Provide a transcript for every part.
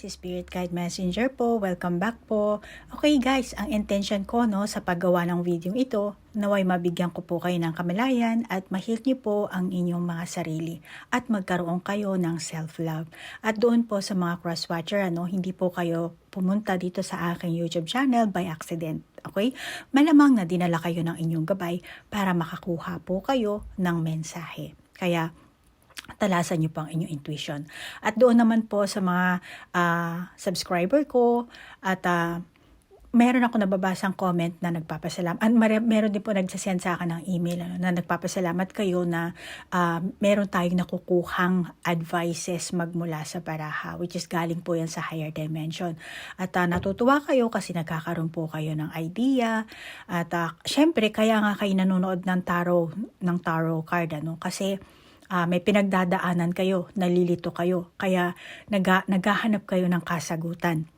si Spirit Guide Messenger po. Welcome back po. Okay guys, ang intention ko no sa paggawa ng video ito, naway mabigyan ko po kayo ng kamalayan at ma-heal niyo po ang inyong mga sarili at magkaroon kayo ng self-love. At doon po sa mga cross-watcher, ano, hindi po kayo pumunta dito sa aking YouTube channel by accident. Okay? Malamang na dinala kayo ng inyong gabay para makakuha po kayo ng mensahe. Kaya talasan niyo po ang inyong intuition. At doon naman po sa mga ah, subscriber ko at ah, meron ako nababasang comment na nagpapasalamat. At mar- meron din po nagsasend sa akin ng email ano, na nagpapasalamat kayo na ah, meron tayong nakukuhang advices magmula sa baraha which is galing po yan sa higher dimension. At ah, natutuwa kayo kasi nagkakaroon po kayo ng idea. At ah, syempre kaya nga kayo nanonood ng tarot, ng tarot card ano kasi ah, may pinagdadaanan kayo, nalilito kayo, kaya nag, naghahanap kayo ng kasagutan.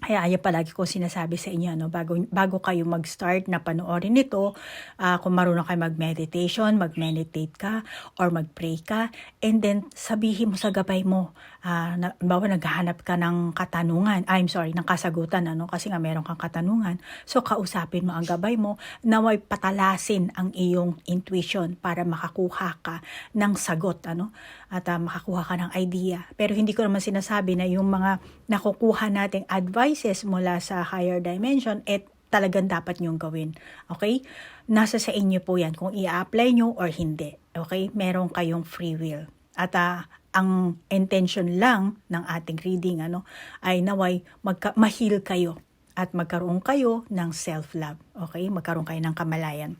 Kaya ayan palagi ko sinasabi sa inyo, no, bago, bago kayo mag-start na panoorin ito, ah, kung marunong kayo mag-meditation, mag-meditate ka, or mag-pray ka, and then sabihin mo sa gabay mo, ah, na, bawa naghahanap ka ng katanungan, I'm sorry, ng kasagutan, ano, kasi nga meron kang katanungan. So, kausapin mo ang gabay mo, naway patalasin ang iyong intuition para makakuha ka ng sagot, ano, at ah, makakuha ka ng idea. Pero hindi ko naman sinasabi na yung mga nakukuha nating advices mula sa higher dimension, eh talagang dapat nyong gawin. Okay? Nasa sa inyo po yan kung i-apply nyo or hindi. Okay? Meron kayong free will. At ah, ang intention lang ng ating reading ano ay naway magka- mahil kayo at magkaroon kayo ng self-love. Okay? Magkaroon kayo ng kamalayan.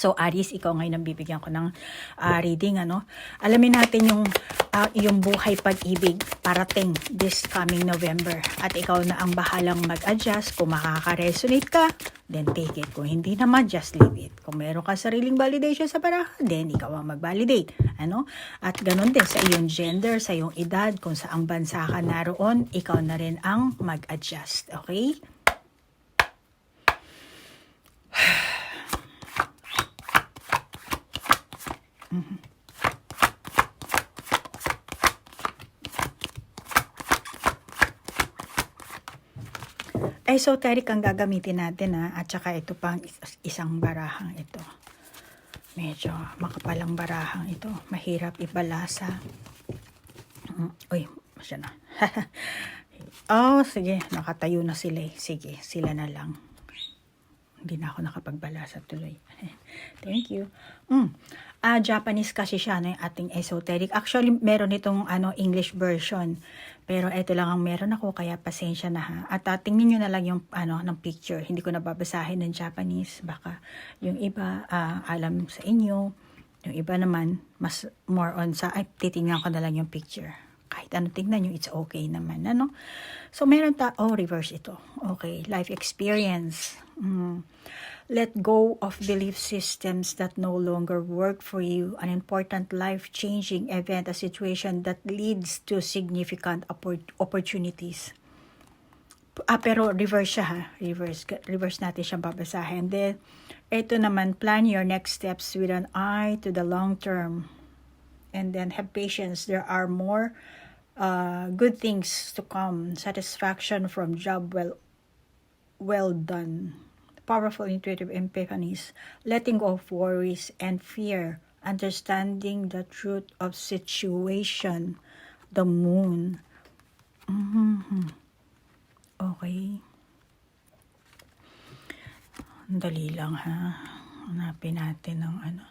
So, Aris, ikaw ngayon ang bibigyan ko ng ah, reading, ano? Alamin natin yung ah, iyong buhay pag-ibig parating this coming November. At ikaw na ang bahalang mag-adjust. Kung makaka-resonate ka, then take it. Kung hindi naman, just leave it. Kung meron ka sariling validation sa paraha, then ikaw ang mag-validate. Ano? At ganun din sa iyong gender, sa iyong edad, kung saang bansa ka naroon, ikaw na rin ang mag-adjust. Okay? Esoteric ang gagamitin natin ha. At saka ito pang is- isang barahang ito. Medyo makapalang barahang ito. Mahirap ibalasa. Mm, Uy, masya na. oh, sige. Nakatayo na sila eh. Sige, sila na lang. Hindi na ako nakapagbalasa tuloy. Thank you. Mm. Ah, Japanese kasi siya no, yung ating esoteric. Actually, meron itong ano, English version. Pero ito lang ang meron ako, kaya pasensya na ha. At uh, tingnan nyo na lang yung ano, ng picture. Hindi ko nababasahin ng Japanese. Baka yung iba ah, alam sa inyo. Yung iba naman, mas more on sa, ay, titingnan ko na lang yung picture. Kahit ano tingnan nyo, it's okay naman. Ano? So, meron ta, oh, reverse ito. Okay, life experience. Mm. Let go of belief systems that no longer work for you. An important life-changing event, a situation that leads to significant oppor- opportunities. Ah, pero reverse siya ha. Reverse. Reverse natin siyang babasahin. Then, ito naman, plan your next steps with an eye to the long term. And then, have patience. There are more uh, good things to come. Satisfaction from job well well done. Powerful intuitive epiphanies. Letting go of worries and fear. Understanding the truth of situation. The moon. Mhm. Okay. Dali lang ha. Hanapin natin ng ano.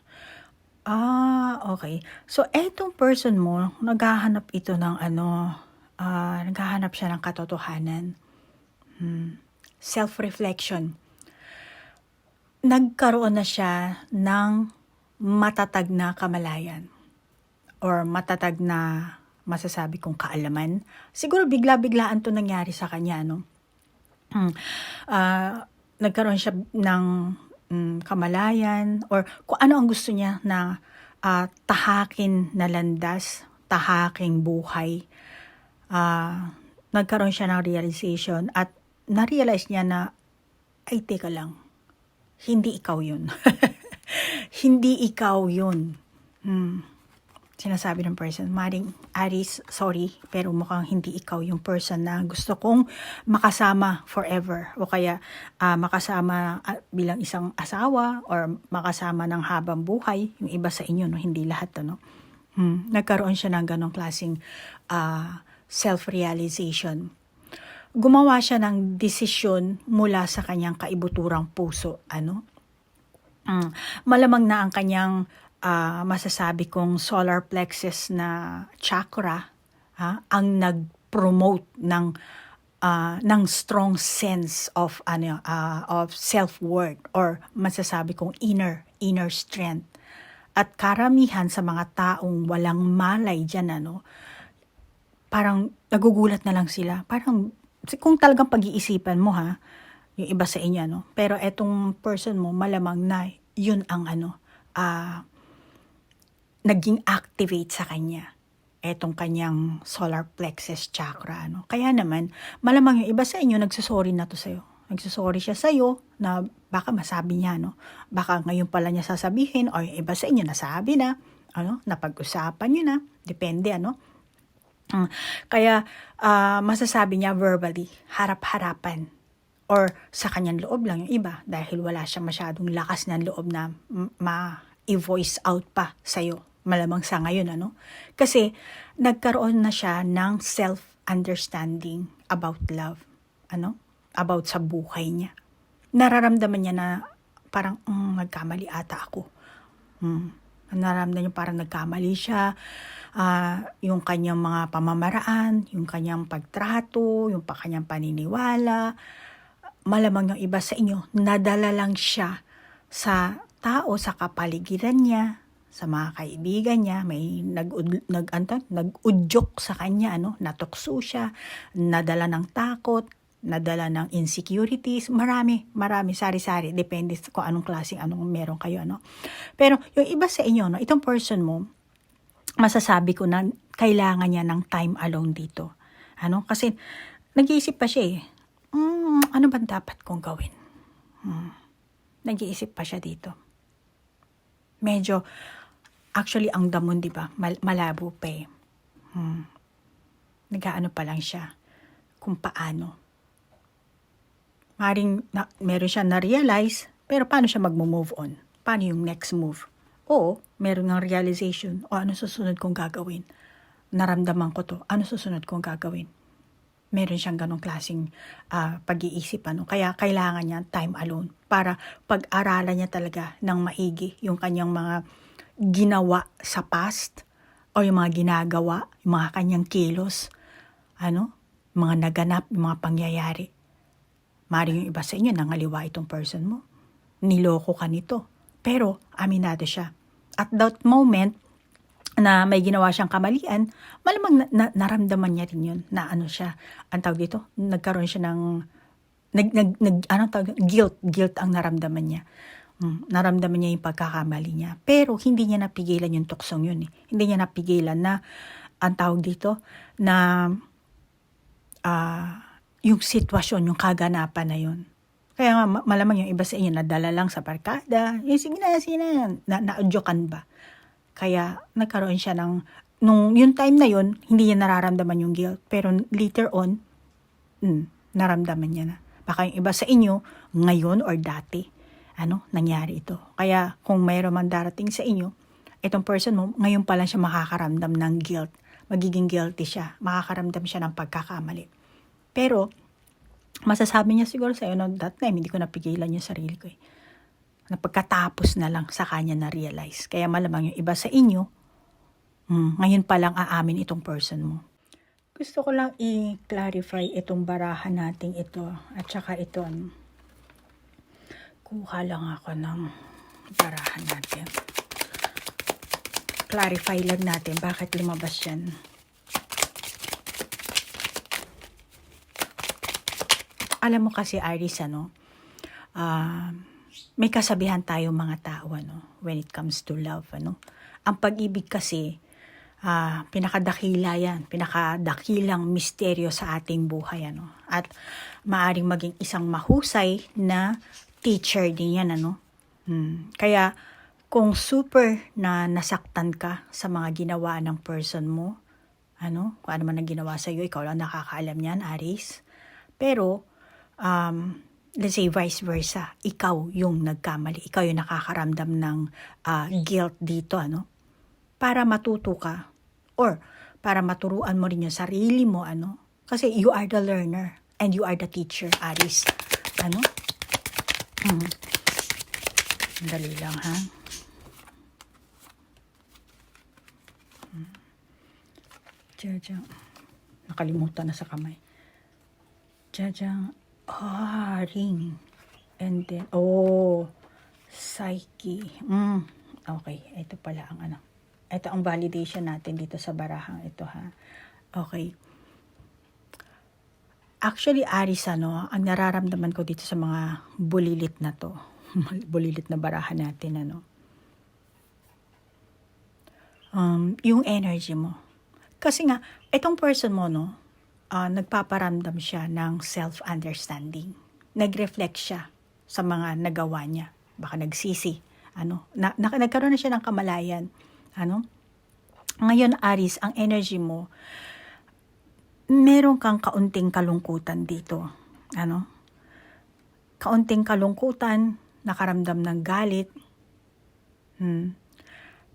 Ah, okay. So, etong person mo, naghahanap ito ng ano, ah, naghahanap siya ng katotohanan. Hmm. Self-reflection. Nagkaroon na siya ng matatag na kamalayan or matatag na masasabi kong kaalaman. Siguro bigla-biglaan to nangyari sa kanya, no? Hmm. Ah, nagkaroon siya ng mm, kamalayan or kung ano ang gusto niya na ah, tahakin na landas, tahaking buhay. Ah, nagkaroon siya ng realization at na-realize niya na ay teka lang, hindi ikaw yun. hindi ikaw yun. Hmm. sinasabi ng person, Maring Aris, sorry, pero mukhang hindi ikaw yung person na gusto kong makasama forever. O kaya ah, makasama ah, bilang isang asawa or makasama ng habang buhay. Yung iba sa inyo, no? hindi lahat. Ano? Hmm. Nagkaroon siya ng ganong klaseng ah, self-realization. Gumawa siya ng desisyon mula sa kanyang kaibuturang puso. Ano? Mm. Malamang na ang kanyang ah, masasabi kong solar plexus na chakra ha, ang nag-promote ng ah, ng strong sense of ano ah, of self-worth or masasabi kong inner inner strength. At karamihan sa mga taong walang malay diyan ano, parang nagugulat na lang sila. Parang kung talagang pag-iisipan mo ha, yung iba sa inyo no. Pero etong person mo malamang na yun ang ano ah naging activate sa kanya etong kanyang solar plexus chakra. Ano. Kaya naman, malamang yung iba sa inyo, nagsusorry na to sa'yo. Nagsusorry siya sa'yo na baka masabi niya, no? Baka ngayon pala niya sasabihin o yung iba sa inyo nasabi na, ano, napag-usapan niyo na. Depende, ano? Mm. Kaya ah, masasabi niya verbally, harap-harapan. Or sa kanyang loob lang yung iba dahil wala siya masyadong lakas ng loob na ma-voice out pa sa'yo. Malamang sa ngayon, ano? Kasi nagkaroon na siya ng self-understanding about love. Ano? About sa buhay niya. Nararamdaman niya na parang, mm, nagkamali ata ako. Hmm. Nararamdaman niya parang nagkamali siya. Ah, yung kanyang mga pamamaraan, yung kanyang pagtrato, yung pa kanyang paniniwala. Malamang yung iba sa inyo, nadala lang siya sa tao, sa kapaligiran niya, sa mga kaibigan niya, may nag, nag, ano, nag-udyok sa kanya, ano, natukso siya, nadala ng takot, nadala ng insecurities, marami, marami, sari-sari, depende kung anong klaseng, anong meron kayo, ano. Pero yung iba sa inyo, no, itong person mo, masasabi ko na kailangan niya ng time alone dito. Ano? Kasi nag-iisip pa siya eh. "Hmm, ano ba dapat kong gawin? Hmm. Nag-iisip pa siya dito. Medyo, actually ang damon, di ba? Mal- malabo pa eh. Hmm. Nag-ano pa lang siya kung paano. Maring na, meron siya na-realize, pero paano siya mag-move on? Paano yung next move? O, meron ng realization, o ano susunod kong gagawin? Naramdaman ko to, ano susunod kong gagawin? Meron siyang ganong klaseng ah, pag-iisip. Ano? Kaya kailangan niya time alone para pag-aralan niya talaga ng maigi yung kanyang mga ginawa sa past o yung mga ginagawa, yung mga kanyang kilos, ano, mga naganap, yung mga pangyayari. Maring yung iba sa inyo, nangaliwa itong person mo. Niloko ka nito. Pero, aminado siya. At that moment, na may ginawa siyang kamalian, malamang na, na- naramdaman niya rin yun na ano siya, ang tawag dito, nagkaroon siya ng, nag, nag, nag, ano tawag, guilt, guilt ang naramdaman niya. Mm, naramdaman niya yung pagkakamali niya. Pero hindi niya napigilan yung tuksong yun eh. Hindi niya napigilan na, ang tawag dito, na ah, yung sitwasyon, yung kaganapan na yun. Kaya nga, ma- malamang yung iba sa inyo, nadala lang sa barkada. Eh, sige na, sige na. na naudyokan ba? Kaya, nagkaroon siya ng, nung yung time na yun, hindi niya nararamdaman yung guilt. Pero later on, mm, naramdaman niya na. Baka yung iba sa inyo, ngayon or dati, ano, nangyari ito. Kaya, kung mayroon man darating sa inyo, itong person mo, ngayon pa lang siya makakaramdam ng guilt. Magiging guilty siya. Makakaramdam siya ng pagkakamali. Pero, masasabi niya siguro sa'yo, no, that time, hindi ko napigilan yung sarili ko eh. Na pagkatapos na lang sa kanya na-realize. Kaya malamang yung iba sa inyo, hmm, ngayon pa lang aamin itong person mo. Gusto ko lang i-clarify itong barahan nating ito at saka ito. ano. Kuha lang ako ng barahan natin. Clarify lang natin bakit lumabas yan. Alam mo kasi, Iris, ano, ah, may kasabihan tayo mga tao, ano, when it comes to love, ano. Ang pag-ibig kasi, ah, pinakadakila yan, pinakadakilang misteryo sa ating buhay, ano. At maaring maging isang mahusay na teacher din yan, ano. Hmm. Kaya, kung super na nasaktan ka sa mga ginawa ng person mo, ano, kung ano man ang ginawa sa iyo, ikaw lang nakakaalam niyan, Aris. Pero, um, let's say vice versa, ikaw yung nagkamali, ikaw yung nakakaramdam ng ah, guilt dito, ano? Para matuto ka or para maturuan mo rin yung sarili mo, ano? Kasi you are the learner and you are the teacher, Aris. Ano? Hmm. Dali lang, ha? Jajang. Nakalimutan na sa kamay. Jajang. Ah, ring. And then, oh, psyche. Mm, okay, ito pala ang ano. Ito ang validation natin dito sa barahang ito ha. Okay. Actually, Aris, ano, ang nararamdaman ko dito sa mga bulilit na to, bulilit na barahan natin, ano, um, yung energy mo. Kasi nga, itong person mo, no, ah, nagpaparamdam siya ng self-understanding. Nag-reflect siya sa mga nagawa niya. Baka nagsisi. Ano, na, na, nagkaroon na siya ng kamalayan. Ano? Ngayon, Aris, ang energy mo, meron kang kaunting kalungkutan dito. Ano? Kaunting kalungkutan, nakaramdam ng galit. Hmm.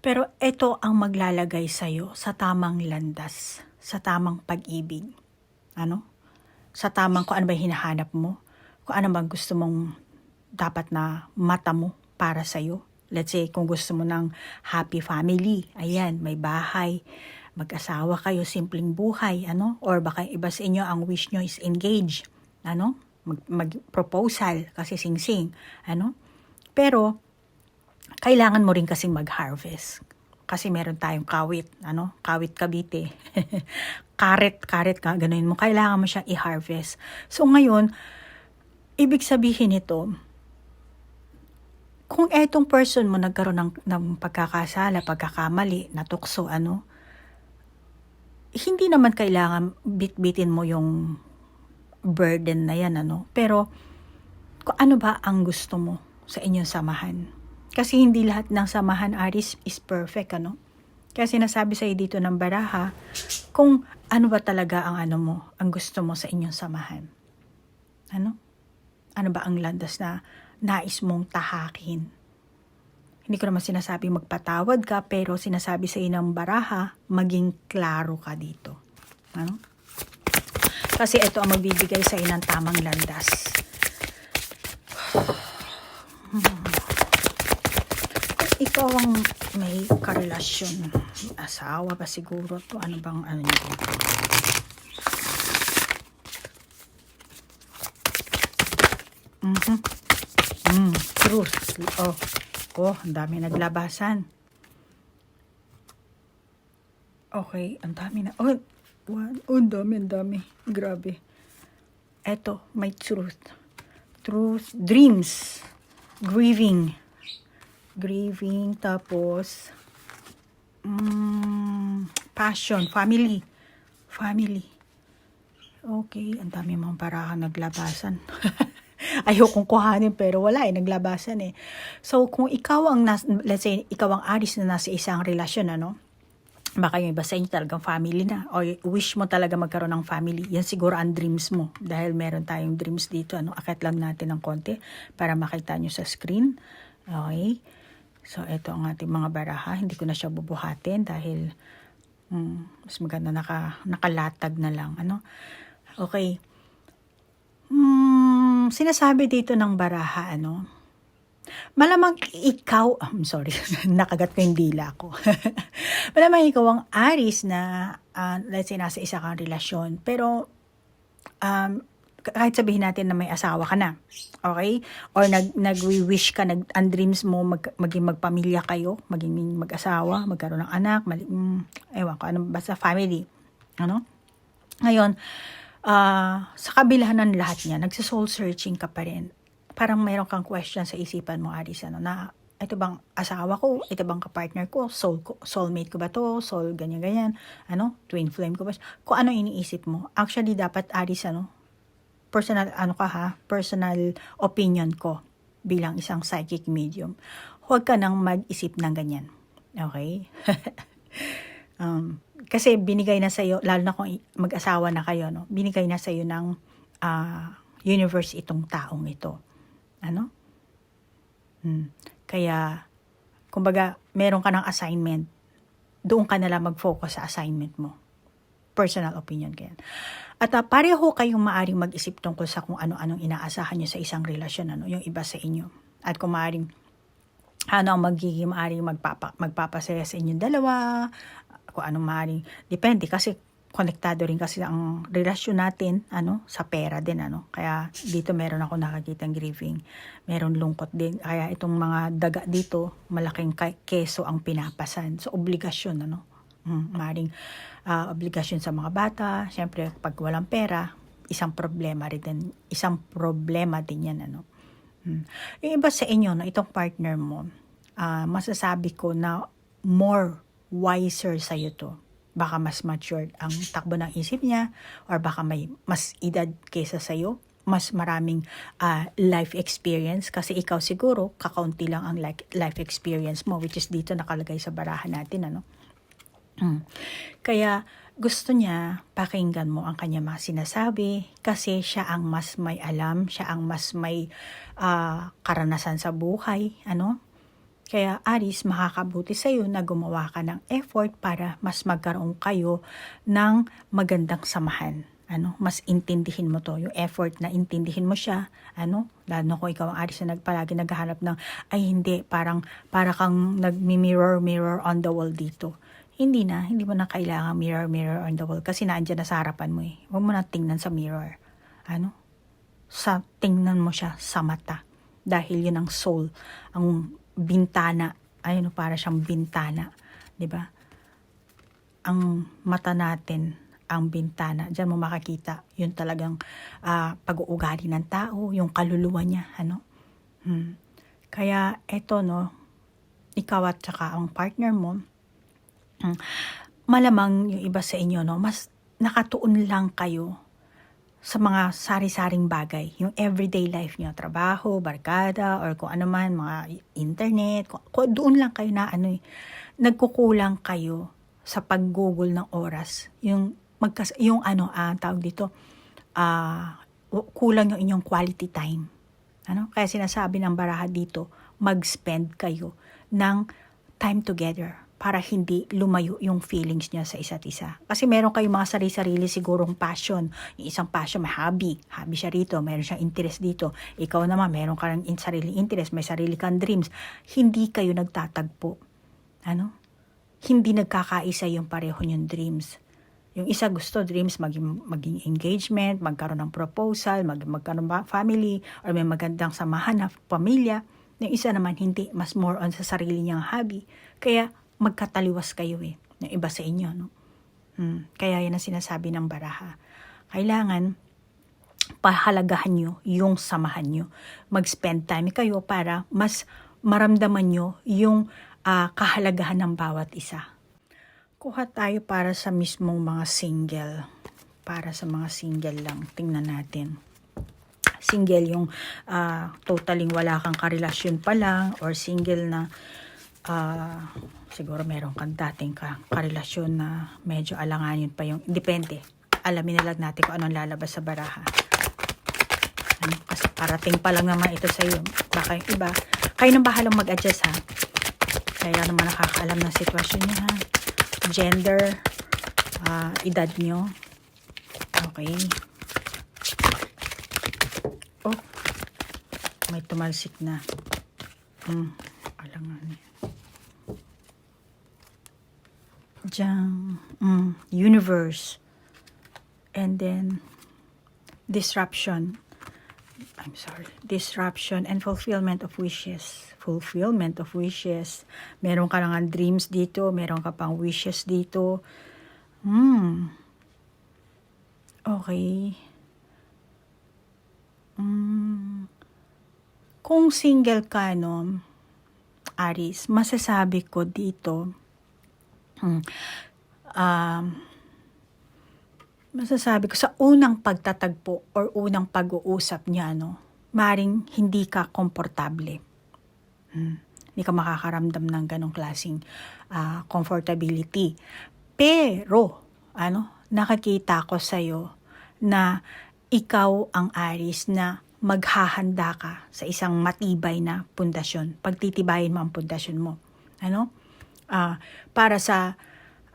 Pero ito ang maglalagay sa'yo sa tamang landas, sa tamang pag-ibig. Ano? Sa tamang kung ano ba hinahanap mo, kung ano bang gusto mong dapat na mata mo para sa'yo. Let's say, kung gusto mo ng happy family, ayan, may bahay, mag-asawa kayo, simpleng buhay, ano? Or baka iba sa inyo, ang wish nyo is engage, ano? Mag, mag-proposal, kasi sing-sing, ano? Pero, kailangan mo rin kasing mag-harvest. Kasi meron tayong kawit, ano? Kawit Cavite. karet, karet ka, ganun mo. Kailangan mo siya i-harvest. So ngayon, ibig sabihin nito, kung etong person mo nagkaroon ng, ng pagkakasala, pagkakamali, natukso, ano, hindi naman kailangan bit-bitin mo yung burden na yan, ano. Pero, ano ba ang gusto mo sa inyong samahan? Kasi hindi lahat ng samahan, Aris, is perfect, ano. Kaya sinasabi sa'yo dito ng baraha, kung ano ba talaga ang ano mo, ang gusto mo sa inyong samahan. Ano? Ano ba ang landas na nais mong tahakin? Hindi ko naman sinasabi magpatawad ka, pero sinasabi sa ng baraha, maging klaro ka dito. Ano? Kasi ito ang magbibigay sa ng tamang landas. Ikaw ang may karelasyon. Asawa ba siguro to? Ano bang ano nito? Mhm. Mm, truth. Oh. Oh, ang dami naglabasan. Okay, ang dami na. Oh, one. Oh, ang dami, ang dami. Grabe. Eto, may truth. Truth, dreams. Grieving. Grieving, tapos, mm, passion, family. Family. Okay, ang dami mong parahan naglabasan. Ayokong kuhanin pero wala eh, naglabasan eh. So kung ikaw ang, nas, let's say, ikaw ang aris na nasa isang relasyon, ano, baka yung iba sa inyo talagang family na o wish mo talaga magkaroon ng family. Yan siguro ang dreams mo dahil meron tayong dreams dito. Ano, akit lang natin ng konti para makita nyo sa screen. Okay. So, ito ang ating mga baraha. Hindi ko na siya bubuhatin dahil hmm, mas maganda naka, nakalatag na lang. Ano? Okay. Hmm, sinasabi dito ng baraha, ano? Malamang ikaw, I'm sorry, nakagat ko yung dila ko. Malamang ikaw ang aris na, uh, let's say, nasa isa kang relasyon. Pero, um, kahit sabihin natin na may asawa ka na, okay? Or nag, nag-wish ka, nag, ang dreams mo mag, maging magpamilya kayo, maging mag-asawa, magkaroon ng anak, mali, mm, ewan ko, ano, basta family. Ano? Ngayon, uh, sa kabilahan ng lahat niya, nagsa-soul searching ka pa rin. Parang mayroon kang question sa isipan mo, Aris, ano, na ito bang asawa ko, ito bang kapartner ko, soul ko, soulmate ko ba to, soul ganyan-ganyan, ano, twin flame ko ba, kung ano iniisip mo. Actually, dapat, Aris, ano, personal, ano ka ha, personal opinion ko bilang isang psychic medium. huwag ka nang mag-isip ng ganyan. Okay? um, kasi binigay na sa'yo, lalo na kung mag-asawa na kayo, no? binigay na sa'yo ng ah, universe itong taong ito. Ano? Hmm. Kaya, kumbaga, meron ka ng assignment. Doon ka na lang mag-focus sa assignment mo. Personal opinion ko yan. At uh, pareho kayong maaring mag-isip tungkol sa kung ano-anong inaasahan nyo sa isang relasyon, ano, yung iba sa inyo. At kung maaring ano ang magiging maaring magpapa, magpapasaya sa inyong dalawa, kung anong maaring, depende kasi konektado rin kasi ang relasyon natin ano sa pera din ano. Kaya dito meron ako nakakitang grieving. Meron lungkot din. Kaya itong mga daga dito malaking keso ang pinapasan so obligasyon ano mm, maring ah, obligasyon sa mga bata syempre pag walang pera isang problema rin din isang problema din yan ano Mm. Yung iba sa inyo, na itong partner mo, ah, masasabi ko na more wiser sa'yo to. Baka mas matured ang takbo ng isip niya or baka may mas edad kesa sa'yo. Mas maraming ah, life experience kasi ikaw siguro kakaunti lang ang life experience mo which is dito nakalagay sa barahan natin ano. Mm. Kaya gusto niya pakinggan mo ang kanya mga sinasabi kasi siya ang mas may alam, siya ang mas may ah, karanasan sa buhay, ano? Kaya Aris, makakabuti sa iyo na gumawa ka ng effort para mas magkaroon kayo ng magandang samahan. Ano, mas intindihin mo to, yung effort na intindihin mo siya, ano, lalo kung ikaw ang Aris na nagpalagi naghahanap ng, ay hindi, parang, para kang nagmi-mirror, mirror on the wall dito hindi na, hindi mo na kailangan mirror, mirror on the wall kasi naandyan na sa harapan mo eh. Huwag mo na tingnan sa mirror. Ano? Sa, tingnan mo siya sa mata. Dahil yun ang soul, ang bintana. Ayun, para siyang bintana. ba? Ang mata natin, ang bintana. Diyan mo makakita yung talagang ah, pag-uugali ng tao, yung kaluluwa niya. Ano? Hmm. Kaya eto no, ikaw at saka ang partner mo, Mm. malamang yung iba sa inyo, no, mas nakatuon lang kayo sa mga sari-saring bagay. Yung everyday life nyo, trabaho, barkada, or kung ano man, mga internet, kung, doon lang kayo na ano eh, nagkukulang kayo sa paggugol ng oras. Yung, magkas, yung ano, ah, tawag dito, ah, kulang yung inyong quality time. Ano? Kaya sinasabi ng baraha dito, mag-spend kayo ng time together para hindi lumayo yung feelings niya sa isa't isa. Kasi meron kayong mga sarili-sarili sigurong passion. Yung isang passion, may hobby. Hobby siya rito, meron siyang interest dito. Ikaw naman, meron ka ng sarili interest, may sarili kang dreams. Hindi kayo nagtatagpo. Ano? Hindi nagkakaisa yung pareho niyong dreams. Yung isa gusto dreams maging, maging engagement, magkaroon ng proposal, mag, magkaroon ng family, or may magandang samahan na pamilya. Yung isa naman hindi, mas more on sa sarili niyang hobby. Kaya magkataliwas kayo eh, ng iba sa inyo. No? Hmm. Kaya yan ang sinasabi ng baraha. Kailangan pahalagahan nyo yung samahan nyo. Mag-spend time kayo para mas maramdaman nyo yung ah, kahalagahan ng bawat isa. Kuha tayo para sa mismong mga single. Para sa mga single lang. Tingnan natin. Single yung ah, totaling wala kang karelasyon pa lang or single na ah, siguro meron kang dating ka, karelasyon na medyo alanganin pa yung, depende. Alamin na lang natin kung anong lalabas sa baraha. Ano, kasi parating pa lang naman ito sa iyo. Baka yung iba, kayo nang bahalang mag-adjust ha. Kaya naman nakakaalam ng sitwasyon niya ha. Gender, ah, edad nyo. Okay. Oh, may tumalsik na. Hmm, alanganin. Diyan, mm, universe. And then, disruption. I'm sorry. Disruption and fulfillment of wishes. Fulfillment of wishes. Meron ka nga dreams dito. Meron ka pang wishes dito. Hmm. Okay. Hmm. Kung single ka, no, Aris, masasabi ko dito, Hmm. Um, masasabi ko sa unang pagtatagpo or unang pag-uusap niya, no, maring hindi ka komportable. Hmm. Hindi ka makakaramdam ng ganong klaseng ah, comfortability. Pero, ano, nakakita ko sa'yo na ikaw ang Aris na maghahanda ka sa isang matibay na pundasyon. Pagtitibayin mo ang pundasyon mo. Ano? Ah, para sa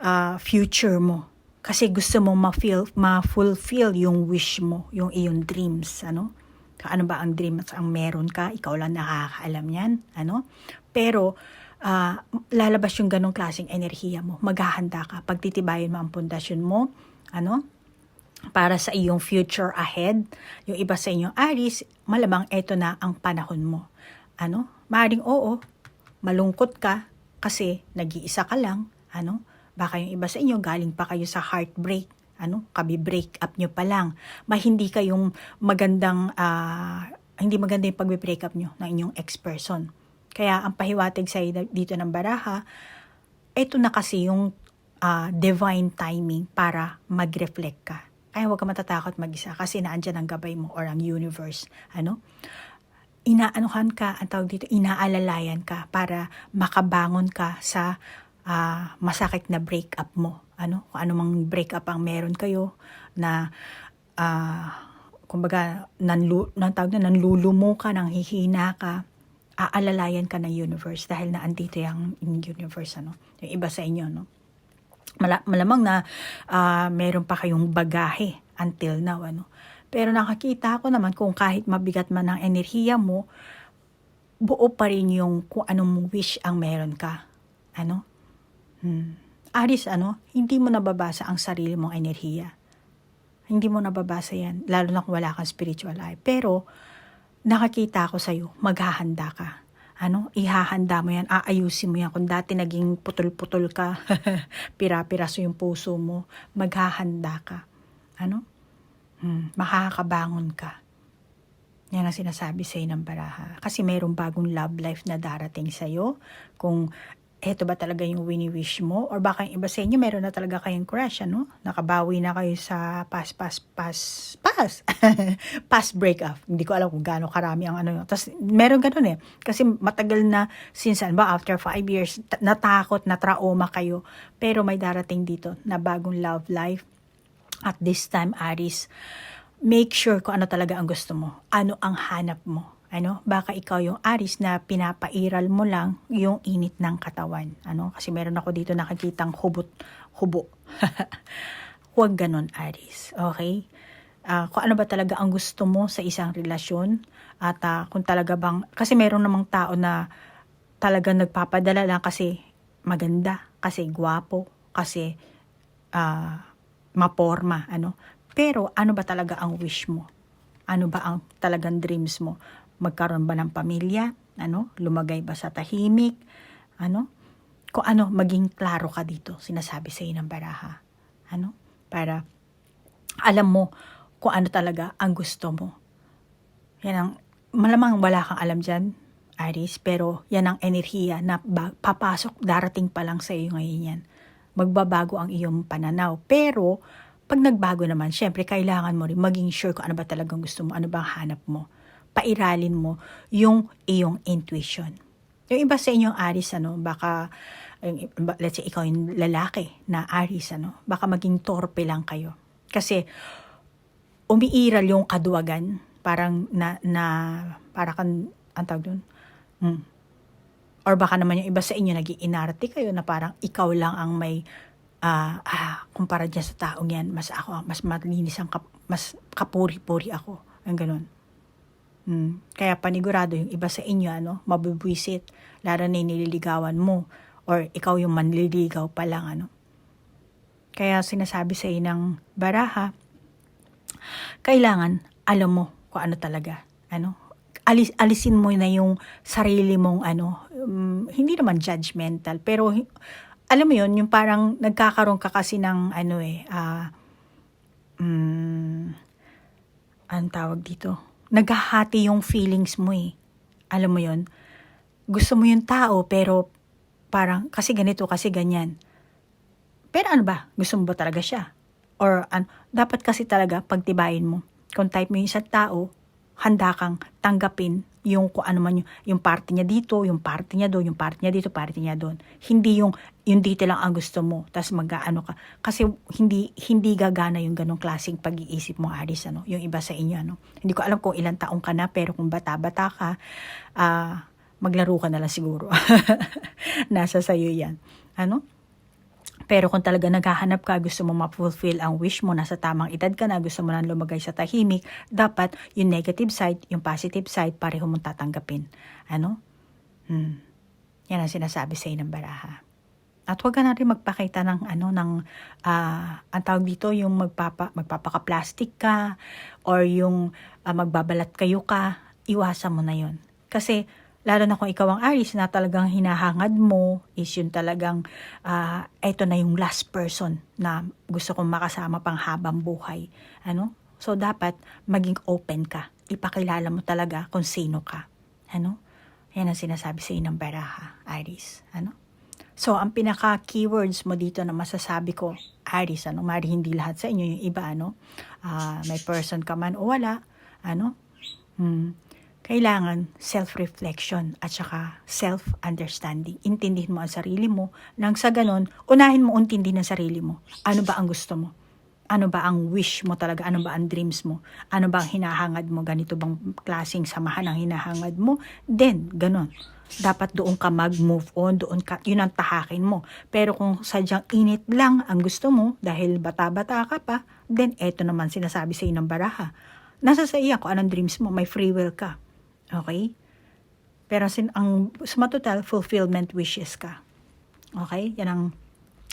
ah, future mo. Kasi gusto mo ma-feel, ma-fulfill yung wish mo, yung iyong dreams, ano? Ano ba ang dreams ang meron ka? Ikaw lang nakakaalam yan, ano? Pero, ah, lalabas yung ganong klaseng enerhiya mo. Maghahanda ka. Pagtitibayin mo ang pundasyon mo, ano? Para sa iyong future ahead. Yung iba sa inyong Aris, malamang eto na ang panahon mo. Ano? Maring oo, malungkot ka kasi nag-iisa ka lang, ano? Baka yung iba sa inyo galing pa kayo sa heartbreak, ano? Kabi break up nyo pa lang. Ma hindi kayong magandang ah, hindi maganda yung pagbe-break up nyo ng inyong ex-person. Kaya ang pahiwatig sa dito ng baraha, ito na kasi yung ah, divine timing para mag-reflect ka. Kaya huwag ka matatakot mag-isa kasi naandyan ang gabay mo or ang universe. Ano? Inaanuhan ka, ang tawag dito, inaalalayan ka para makabangon ka sa ah, masakit na breakup mo. Ano? Kung anumang breakup ang meron kayo na ah, kumbaga nanlu, nan tawag na, nanlulumo ka, nang hihina ka, aalalayan ka ng universe dahil na andito yung universe ano yung iba sa inyo no Mala, malamang na ah, meron pa kayong bagahe until now ano pero nakakita ko naman kung kahit mabigat man ang enerhiya mo buo pa rin yung kung anong wish ang meron ka ano hmm. Aris ano hindi mo nababasa ang sarili mong enerhiya hindi mo nababasa yan lalo na kung wala kang spiritual eye pero nakakita ko sa'yo, maghahanda ka. Ano, ihahanda mo yan, aayusin mo yan. Kung dati naging putol-putol ka, pira-piraso yung puso mo, maghahanda ka. Ano? Hmm, makakabangon ka. Yan ang sinasabi sa'yo ng baraha. Kasi mayroong bagong love life na darating sa'yo. Kung eto ba talaga yung wini-wish mo? Or baka yung iba sa inyo, meron na talaga kayong crush, ano? Nakabawi na kayo sa past, past, past, past, past breakup. Hindi ko alam kung gaano karami ang ano yun. Tapos, meron ganun eh. Kasi matagal na, since ano ba, after five years, ta- natakot, na trauma kayo. Pero may darating dito na bagong love life. At this time, Aris, make sure kung ano talaga ang gusto mo. Ano ang hanap mo ano, baka ikaw yung aris na pinapairal mo lang yung init ng katawan. Ano, kasi meron ako dito nakikitang hubot, hubo. Huwag ganon, aris. Okay? Ah, kung ano ba talaga ang gusto mo sa isang relasyon at ah, kung talaga bang, kasi meron namang tao na talaga nagpapadala lang kasi maganda, kasi gwapo, kasi ah, maporma, ano. Pero ano ba talaga ang wish mo? Ano ba ang talagang dreams mo? magkaroon ba ng pamilya, ano, lumagay ba sa tahimik, ano, kung ano, maging klaro ka dito, sinasabi sa ng baraha, ano, para alam mo kung ano talaga ang gusto mo. Yan ang, malamang wala kang alam dyan, Aris, pero yan ang enerhiya na papasok, darating pa lang sa iyo ngayon yan. Magbabago ang iyong pananaw. Pero, pag nagbago naman, syempre, kailangan mo rin maging sure kung ano ba talagang gusto mo, ano ba hanap mo pairalin mo yung iyong intuition. Yung iba sa inyong aris, ano, baka, let's say, ikaw yung lalaki na aris, ano, baka maging torpe lang kayo. Kasi, umiiral yung kaduwagan, parang na, na para kang, ang tawag doon, hmm. Or baka naman yung iba sa inyo naging inarte kayo na parang ikaw lang ang may uh, ah, kumpara dyan sa taong yan, mas ako, mas malinis ang, kap, mas kapuri-puri ako. Ang ganun. Hmm. Kaya panigurado yung iba sa inyo, ano, mabubwisit, lalo na nililigawan mo, or ikaw yung manliligaw pa lang, ano. Kaya sinasabi sa ng baraha, kailangan alam mo kung ano talaga, ano. Alis, alisin mo na yung sarili mong, ano, um, hindi naman judgmental, pero alam mo yun, yung parang nagkakaroon ka kasi ng, ano eh, uh, um, ang tawag dito, naghahati yung feelings mo eh. Alam mo yon Gusto mo yung tao pero parang kasi ganito, kasi ganyan. Pero ano ba? Gusto mo ba talaga siya? Or ano, dapat kasi talaga pagtibayin mo. Kung type mo yung isang tao, handa kang tanggapin yung kung ano man yung, yung party niya dito, yung party niya doon, yung party niya dito, party niya doon. Hindi yung yung dito lang ang gusto mo, tapos mag-ano ka. Kasi hindi hindi gagana yung ganong klaseng pag-iisip mo, Aris, ano, yung iba sa inyo, ano. Hindi ko alam kung ilang taong ka na, pero kung bata-bata ka, ah, maglaro ka na lang siguro. Nasa sayo yan. Ano? Pero kung talaga naghahanap ka, gusto mo ma-fulfill ang wish mo, nasa tamang edad ka na, gusto mo nang lumagay sa tahimik, dapat yung negative side, yung positive side, pareho mong tatanggapin. Ano? Hmm. Yan ang sinasabi sa ng baraha. At huwag ka na rin magpakita ng ano ng ah, ang tawag dito yung magpapa magpapaka-plastic ka or yung ah, magbabalat kayo ka, iwasan mo na 'yon. Kasi lalo na kung ikaw ang Aries na talagang hinahangad mo is yun talagang ah, eto na yung last person na gusto kong makasama pang habang buhay. Ano? So dapat maging open ka. Ipakilala mo talaga kung sino ka. Ano? Yan ang sinasabi sa ng baraha, Aries. Ano? So, ang pinaka-keywords mo dito na masasabi ko, Aries, ano, mari hindi lahat sa inyo, yung iba, ano, ah, may person ka man o wala, ano, hmm, kailangan self-reflection at saka self-understanding. Intindihin mo ang sarili mo, nang sa ganon, unahin mo untindihin ang sarili mo. Ano ba ang gusto mo? Ano ba ang wish mo talaga? Ano ba ang dreams mo? Ano ba ang hinahangad mo? Ganito bang klaseng samahan ang hinahangad mo? Then, ganon. Dapat doon ka mag-move on, doon ka, yun ang tahakin mo. Pero kung sadyang init lang ang gusto mo, dahil bata-bata ka pa, then eto naman sinasabi sa ng baraha. Nasa sa iya kung anong dreams mo, may free will ka. Okay? Pero sin ang sumatotal, fulfillment wishes ka. Okay? Yan ang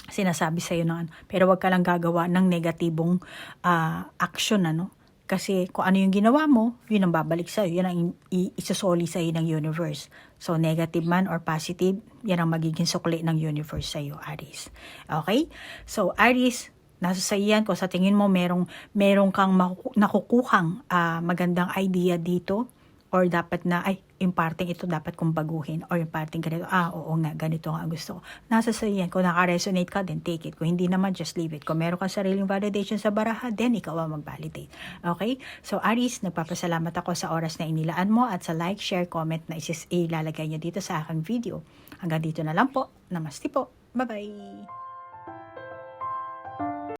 sinasabi sa'yo ng ano. Pero wag ka lang gagawa ng negatibong ah, action, ano? Kasi kung ano yung ginawa mo, yun ang babalik sa'yo. Yan ang i- isasoli sa'yo ng universe. So, negative man or positive, yan ang magiging sukli ng universe sa'yo, Aries. Okay? So, Aries, nasa sa yan, kung sa tingin mo merong, merong kang nakukuhang ah, magandang idea dito, or dapat na, ay, yung parting ito dapat kong baguhin, or yung parting ganito, ah, oo nga, ganito nga gusto ko. Nasa sa yan, kung naka-resonate ka, then take it. Kung hindi naman, just leave it. Kung meron kang sariling validation sa baraha, then ikaw ang mag-validate. Okay? So, Aris, nagpapasalamat ako sa oras na inilaan mo at sa like, share, comment na isis ilalagay niyo dito sa aking video. Hanggang dito na lang po. Namaste po. Bye-bye!